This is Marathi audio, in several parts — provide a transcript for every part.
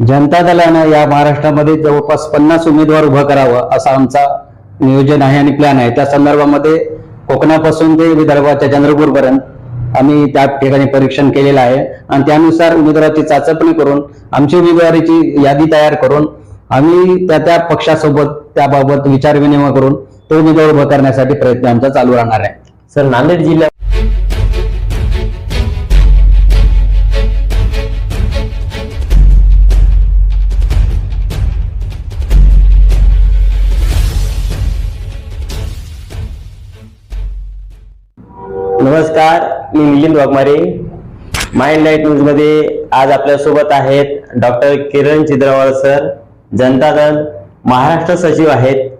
जनता दलानं या महाराष्ट्रामध्ये जवळपास पन्नास उमेदवार उभं करावं असा आमचा नियोजन आहे आणि प्लॅन आहे. त्या संदर्भामध्ये कोकणापासून ते विदर्भाच्या चंद्रपूरपर्यंत आम्ही त्या ठिकाणी परीक्षण केलेलं आहे. आणि त्यानुसार उमेदवाराची चाचपणी करून आमची उमेदवारीची यादी तयार करून आम्ही त्या त्या पक्षासोबत त्याबाबत विचारविनिमय करून तो उमेदवार उभं करण्यासाठी प्रयत्न आमचा चालू राहणार आहे. सर नांदेड जिल्ह्यात मी मिलिंद वाघमारे. माइंड लाइट न्यूजमध्ये आज आपल्यासोबत आहेत डॉक्टर किरण चिद्रवाळ सर जनता दल महाराष्ट्र सचिव आहेत.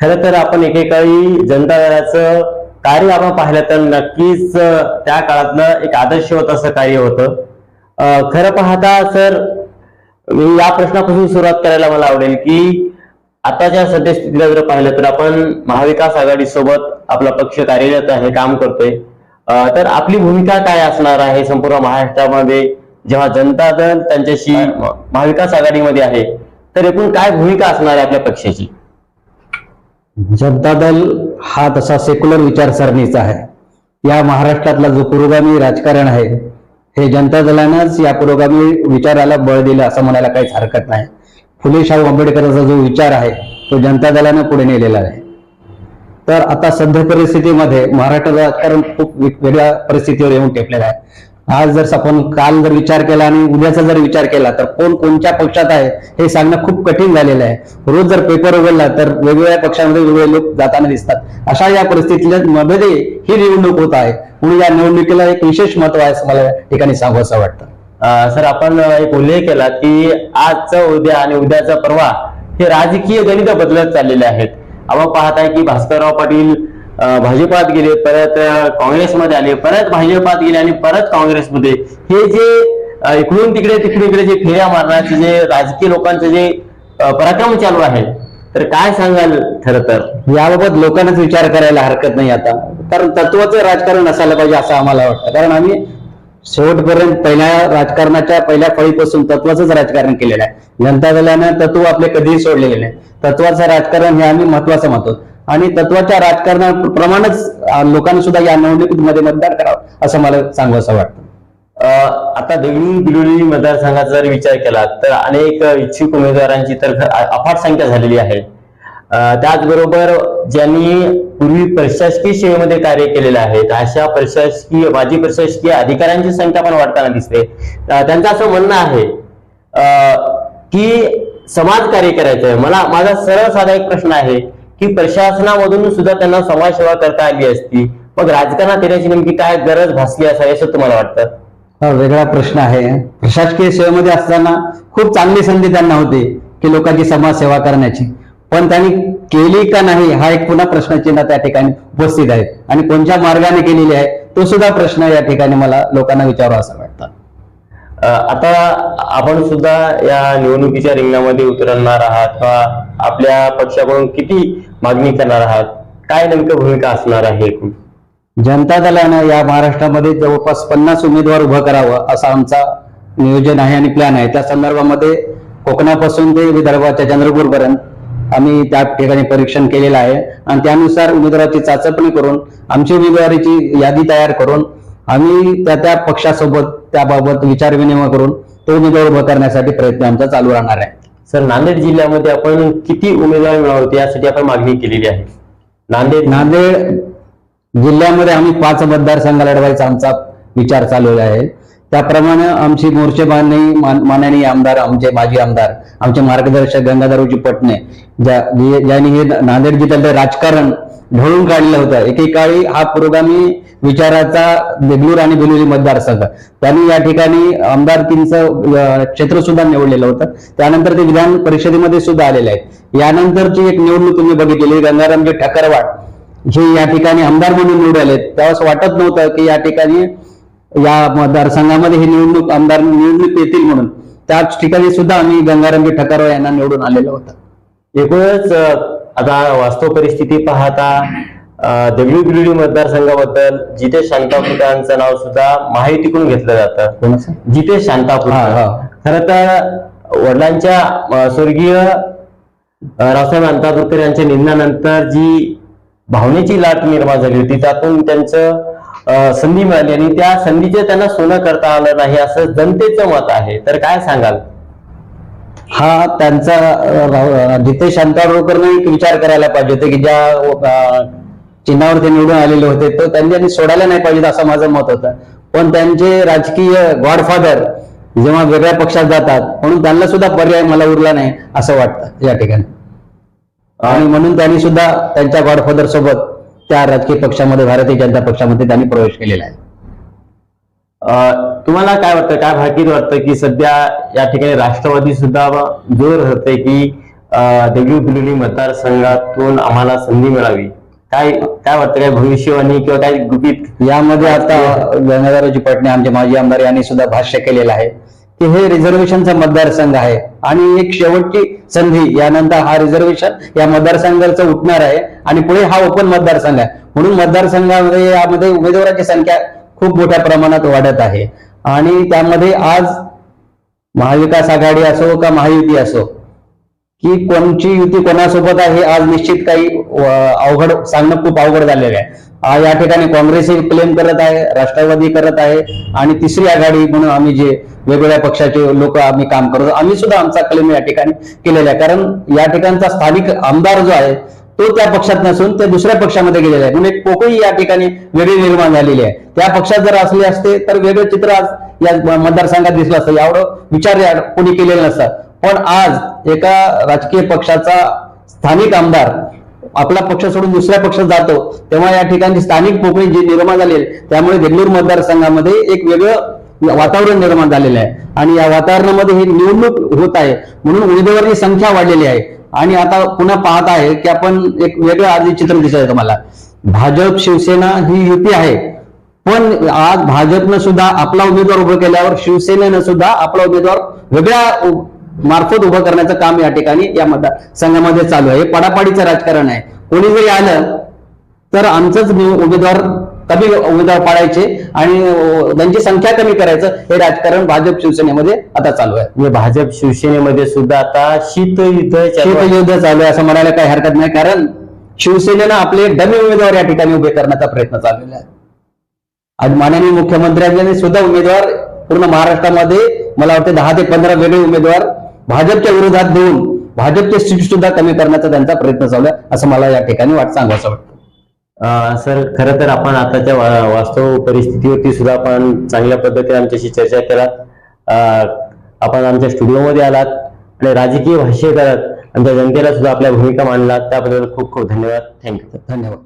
खरं तर आपण एकेकाळी जनता दलाचं कार्य आपण पाहिलं तर नक्कीच त्या काळातलं एक आदर्शवत असं कार्य होतं. खरं पाहता सर मी या प्रश्नापासून सुरुवात करायला मला आवडेल की आताच्या सद्यस्थितीला जर पाहिलं तर आपण महाविकास आघाडी सोबत आपला पक्ष कार्यरत आहे काम करतोय. तर आपली भूमिका काय असणार आहे संपूर्ण महाराष्ट्रामध्ये? जेव्हा जनता दल त्यांच्याशी महाविकास आघाडीमध्ये आहे तर एकूण काय भूमिका असणार आहे आपल्या पक्षाची? जनता दल हा तसा सेक्युलर विचारसरणीचा आहे. या महाराष्ट्रातला जो पुरोगामी राजकारण आहे हे जनता दलानंच या पुरोगामी विचाराला बळ दिलं असं म्हणायला काहीच हरकत नाही. फुले शाहू आंबेडकरांचा जो विचार आहे तो जनता दलानं पुढे नेलेला आहे. तर आता सध्या परिस्थितीमध्ये महाराष्ट्र राजकारण खूप वेगळ्या परिस्थितीवर येऊन टेपलेलं आहे. आज जर आपण काल जर विचार केला आणि उद्याचा जर विचार केला तर कोण कोणत्या पक्षात आहे हे सांगणं खूप कठीण झालेलं आहे. रोज जर पेपर उघडला तर वेगवेगळ्या पक्षांमध्ये वेगवेगळे लोक जाताना दिसतात. अशा या परिस्थितीमध्ये ही निवडणूक होत आहे. म्हणून या निवडणुकीला एक विशेष महत्त्व आहे मला या ठिकाणी सांगू असं वाटतं. सर आपण एक उल्लेख केला की आजचा उद्या आणि उद्याचा परवा हे राजकीय गणित बदलत चाललेले आहेत. आपण पाहताय की भास्करराव पाटील भाजपात गेले परत काँग्रेसमध्ये आले परत भाजपात गेले आणि परत काँग्रेसमध्ये. हे जे इकडून तिकडे तिकडे इकडे जे फेऱ्या मारण्याचे जे राजकीय लोकांचे जे पराक्रम चालू आहे तर काय सांगाल खरं तर? याबाबत लोकांनाच विचार करायला हरकत नाही आता. कारण तत्वाचं राजकारण असायला पाहिजे असं आम्हाला वाटतं. कारण आम्ही शेवटपर्यंत पहिल्या राजकारणाच्या पहिल्या फळीपासून तत्वाचंच राजकारण केलेलं आहे. जनता दलानं तत्व आपले कधीही सोडलेले नाही. तत्वाचं राजकारण हे आम्ही महत्वाचं म्हणतो आणि तत्वाच्या राजकारणाप्रमाणेच लोकांनी सुद्धा या निवडणुकीमध्ये मतदान करावं असं मला सांगू असं वाटतं. अं, आता देगलूर बिलोली मतदारसंघाचा जर विचार केला तर अनेक इच्छुक उमेदवारांची तर अफाट संख्या झालेली आहे. त्याचबरोबर ज्यांनी पूर्वी प्रशासकीय सेवेमध्ये कार्य केलेले आहेत अशा प्रशासकीय माजी प्रशासकीय अधिकाऱ्यांची संख्या पण वाढताना दिसते. त्यांचं असं म्हणणं आहे अं, की समाज कार्य करायचं आहे. मला माझा सरळ साधा एक प्रश्न आहे की प्रशासनामधून सुद्धा त्यांना समाजसेवा करता आली असती. मग राजकारणात येण्याची नेमकी काय गरज भासली असावी असं तुम्हाला वाटतं? हा वेगळा प्रश्न आहे. प्रशासकीय सेवेमध्ये असताना खूप चांगली संधी त्यांना होती की लोकांची समाजसेवा करण्याची. पण त्यांनी केली का नाही हा एक पुन्हा प्रश्नचिन्ह त्या ठिकाणी उपस्थित आहे. आणि कोणत्या मार्गाने केलेली आहे तो सुद्धा प्रश्न या ठिकाणी मला लोकांना विचारावा असं वाटतं. आता आपण सुद्धा या निवडणुकीच्या रिंगणामध्ये उतरणार आहात किंवा आपल्या पक्षाकडून किती मागणी करणार आहात? काय नेमकं भूमिका असणार आहे जनता दलानं या महाराष्ट्रामध्ये जवळपास पन्नास उमेदवार उभं करावं असा आमचा नियोजन आहे आणि प्लॅन आहे. त्या संदर्भामध्ये कोकणापासून ते विदर्भाच्या चंद्रपूरपर्यंत आम्ही त्या ठिकाणी परीक्षण केलेलं आहे. आणि त्यानुसार उमेदवाराची चाचपणी करून आमची उमेदवारीची यादी तयार करून आम्ही त्या त्या पक्षासोबत त्याबाबत विचारविनिमय करून तो उमेदवार उभं करण्यासाठी प्रयत्न आमचा चालू राहणार आहे. सर नांदेड जिल्ह्यामध्ये आपण किती उमेदवार मिळवते यासाठी आपण मागणी केलेली आहे. नांदेड नांदेड जिल्ह्यामध्ये आम्ही पाच मतदारसंघ लढवायचा आमचा विचार चालवला आहे. त्याप्रमाणे आमची मोर्चे बांधणी माननीय आमदार आमचे माजी आमदार आमचे मार्गदर्शक गंगाधरजी पटणे ज्यांनी हे नांदेड जिल्ह्यातलं राजकारण ढळून काढलं होतं. एकेकाळी हा पुरोगामी विचाराचा देगलूर आणि बेलुरी मतदारसंघ. त्यांनी या ठिकाणी आमदारकींचं अं, क्षेत्र सुद्धा निवडलेलं होतं. त्यानंतर ते विधान परिषदेमध्ये सुद्धा आलेले आहेत. यानंतरची एक निवडणूक तुम्ही बघितलेली गंगारामजी ठकरवाड. हे या ठिकाणी आमदार म्हणून निवडलेत तेव्हा वाटत नव्हतं की या ठिकाणी या मतदारसंघामध्ये हे निवडणूक आमदार निवडणूक येतील म्हणून. त्याच ठिकाणी सुद्धा आम्ही गंगारामजी ठकरवाड यांना निवडून आलेलो होतं. एकूणच आता वास्तव परिस्थिती पाहता देगलूर बिलोली मतदारसंघाबद्दल जितेश शांतापूरकरांचं नाव सुद्धा माहितीकडून घेतलं जातं. जितेश शांतापूर. खर तर वडिलांच्या स्वर्गीय रावसाहेब अंतापूरकर यांच्या निधनानंतर जी भावनेची लाट निर्माण झाली होती त्यातून त्यांचं संधी मिळाली आणि त्या संधीचे त्यांना सोनं करता आलं नाही असं जनतेचं मत आहे. तर काय सांगाल? हा त्यांचा जिथे राव- एक विचार करायला पाहिजे होते की ज्या चिन्हावर ते निवडून आलेले होते तर त्यांनी सोडायला नाही पाहिजे असं माझं मत होतं. पण त्यांचे राजकीय गॉडफादर जेव्हा वेगळ्या पक्षात जातात म्हणून त्यांना सुद्धा पर्याय मला उरला नाही असं वाटतं या ठिकाणी. आणि म्हणून त्यांनी सुद्धा त्यांच्या गॉडफादर सोबत त्या राजकीय पक्षामध्ये भारतीय जनता पक्षामध्ये त्यांनी प्रवेश केलेला आहे. अं, तुम्हाला काय वाटतं काय भाकीत वाटतं की सध्या या ठिकाणी राष्ट्रवादी सुद्धा जोर धरते की देगलू बिलोली मतदारसंघातून आम्हाला संधी मिळावी? काय काय वाटतं काय भविष्यवाणी किंवा काय गुपित? यामध्ये आता गंगाधरजी पाटणे आमचे माजी आमदार यांनी सुद्धा भाष्य केलेलं आहे. की हे रिझर्वेशनचा मतदारसंघ आहे. आणि एक शेवटची संधी यानंतर हा रिझर्वेशन या मतदारसंघाचं उठणार आहे. आणि पुढे हा ओपन मतदारसंघ आहे. म्हणून मतदारसंघामध्ये यामध्ये उमेदवारांची संख्या खूप मोठ्या प्रमाणात वाढत आहे. आणि त्यामध्ये आज महाविकास आघाडी असो का महायुती असो की कोणची युती कोणासोबत आहे आज निश्चित काही अवघड सांगणं खूप अवघड झालेलं आहे. या ठिकाणी काँग्रेसही क्लेम करत आहे राष्ट्रवादी करत आहे आणि तिसरी आघाडी म्हणून आम्ही जे वेगवेगळ्या पक्षाचे लोक आम्ही काम करतो आम्ही सुद्धा आमचा क्लेम या ठिकाणी केलेला आहे. कारण या ठिकाणचा स्थानिक आमदार जो आहे तो त्या पक्षात नसून ते दुसऱ्या पक्षामध्ये गेलेला आहे. म्हणजे पोकळी या ठिकाणी वेगळी निर्माण झालेली आहे. त्या पक्षात जर असले असते तर वेगळं चित्र आज या मतदारसंघात दिसलं असतं. यावर विचार या- कोणी केलेलं नसतं. पण आज एका राजकीय पक्षाचा स्थानिक आमदार आपला पक्ष सोडून दुसऱ्या पक्षात जातो तेव्हा या ठिकाणी स्थानिक पोकळी जी निर्माण झाली त्यामुळे देगलूर मतदारसंघामध्ये एक वेगळं वातावरण निर्माण झालेलं आहे. आणि या वातावरणामध्ये ही निवडणूक होत आहे म्हणून उमेदवारांची संख्या वाढलेली आहे. आणि आता पुन्हा पाहत आहे की आपण एक वेगळं आधी चित्र दिसत आहे तुम्हाला. भाजप शिवसेना ही युती आहे पण आज भाजपनं सुद्धा आपला उमेदवार उभं केल्यावर शिवसेनेनं सुद्धा आपला उमेदवार वेगळ्या मार्फत उभं करण्याचं काम या ठिकाणी या मतदारसंघामध्ये चालू आहे. हे पडापाडीचं राजकारण आहे. कोणी जरी आलं तर आमचंच उमेदवार कमी उमेदवार पाडायचे आणि त्यांची संख्या कमी करायचं हे राजकारण भाजप शिवसेनेमध्ये आता चालू आहे. म्हणजे भाजप शिवसेनेमध्ये सुद्धा आता शीतयुद्ध चालू आहे. शीतयुद्ध चालू आहे असं म्हणायला काही हरकत नाही कारण शिवसेनेनं आपले डमी उमेदवार या ठिकाणी उभे करण्याचा प्रयत्न चाललेला आहे. आज माननीय मुख्यमंत्र्यांनी सुद्धा उमेदवार पूर्ण महाराष्ट्रामध्ये मला वाटते दहा ते पंधरा वेगळे उमेदवार भाजपच्या विरोधात देऊन भाजपचे सीट सुद्धा कमी करण्याचा त्यांचा प्रयत्न चालू आहे असं मला या ठिकाणी वाट सांगायचं वाटतं. सर खरं तर आपण आताच्या वास्तव परिस्थितीवरती सुद्धा आपण चांगल्या पद्धतीने आमच्याशी चर्चा केलात. आपण आमच्या स्टुडिओमध्ये आलात आणि राजकीय भाष्य करत आमच्या जनतेला सुद्धा आपल्या भूमिका मांडलात. त्याबद्दल खूप खूप धन्यवाद. थँक्यू. धन्यवाद.